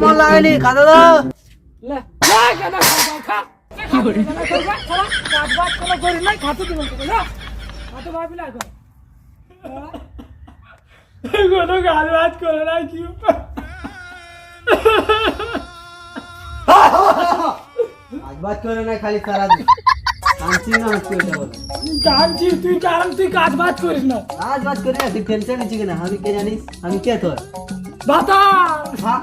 মন লাগেনি খাতা দাও কেন বাজ কোনো করি না করে কি না খালি সারা দিন কাঁদছি না হচ্ছে ওটা বলে। জানছি তুই কারণ তুই কাজ বাজ করিস না। আজ বাদ করে না তুই টেনশন নিচ্ছি কিনা? আমি কে জানিস? আমি কে তোর? বাতা হ্যাঁ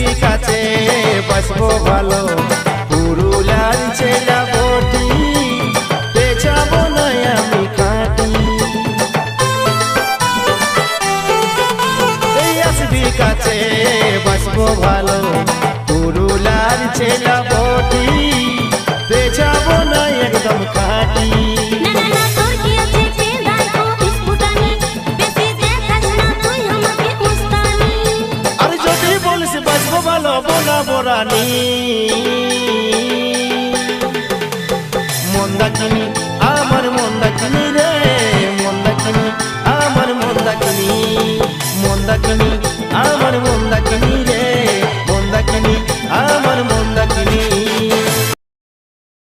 আসবি কাছে বাসবো ভালো। পুরুলার ছেলা বটি বেচাবো না আমি খাটি। এই আসবি কাছে বাসবো ভালো। পুরুলার ছেলা বটি বেচাবো না একদম খাটি। মন্দাকিনী মন্দাকিনি আমার মন্দাকিনী রে। মন্দাকিনী আমার মন্দাকিনী মন্দাকিনী আমার মন্দাকিনি